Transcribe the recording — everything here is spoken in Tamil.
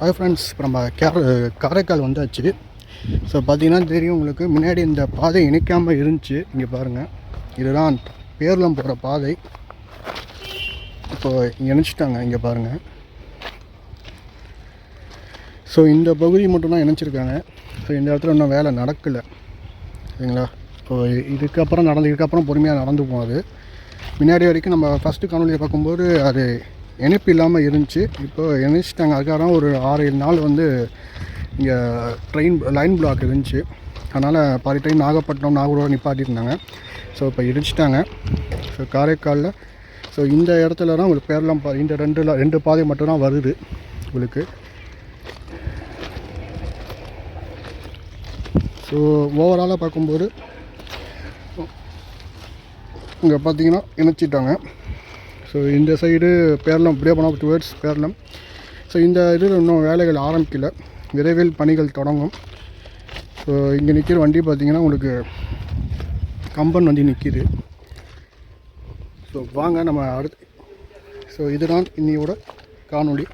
ஹாய் ஃப்ரெண்ட்ஸ் இப்போ நம்ம கேர காரைக்கால் வந்தாச்சு. ஸோ பார்த்தீங்கன்னா தெரியும் உங்களுக்கு முன்னாடி இந்த பாதை இணைக்காமல் இருந்துச்சு. இங்கே பாருங்கள் இதுதான் பேர்லம் போகிற பாதை. இப்போ இணைச்சிட்டாங்க இங்கே பாருங்கள் ஸோ இந்த பகுதி மட்டும்தான் இணைச்சிருக்காங்க. ஸோ இந்த இடத்துல இன்னும் வேலை நடக்கலை. சரிங்களா? ஸோ இதுக்கப்புறம் நடந்து இதுக்கப்புறம் பொறுமையாக நடந்து போகும் அது. முன்னாடி வரைக்கும் நம்ம ஃபஸ்ட்டு காணொலியை பார்க்கும்போது அது இணைப்பு இல்லாமல் இருந்துச்சு. இப்போ இணைச்சிட்டாங்க. அதுக்காக ஒரு ஆறு ஏழு நாள் வந்து இங்கே ட்ரெயின் லைன் பிளாக் இருந்துச்சு. அதனால் பாதி ட்ரெயின் நாகப்பட்டினம் நாகூரோட நிப்பாட்டியிருந்தாங்க. ஸோ இப்போ இடிச்சிட்டாங்க ஸோ காரைக்காலில் ஸோ இந்த இடத்துல தான் உங்களுக்கு பேரெலாம் பா இந்த ரெண்டு ரெண்டு பாதை மட்டும்தான் வருது உங்களுக்கு. ஸோ ஓவராலாக பார்க்கும்போது இங்கே பார்த்தீங்கன்னா இணைச்சிட்டாங்க. ஸோ இந்த சைடு பேரளம் இப்படியே போனால் டுவேர்ட்ஸ் பேரளம். ஸோ இந்த இதில் இன்னும் வேலைகள் ஆரம்பிக்கல. விரைவில் பணிகள் தொடங்கும். ஸோ இங்கே நிற்கிற வண்டி பார்த்தீங்கன்னா உங்களுக்கு கம்பன் வண்டி நிற்கிது ஸோ வாங்க நம்ம அடுத்து. ஸோ இதுதான் இன்னையோட காணொளி.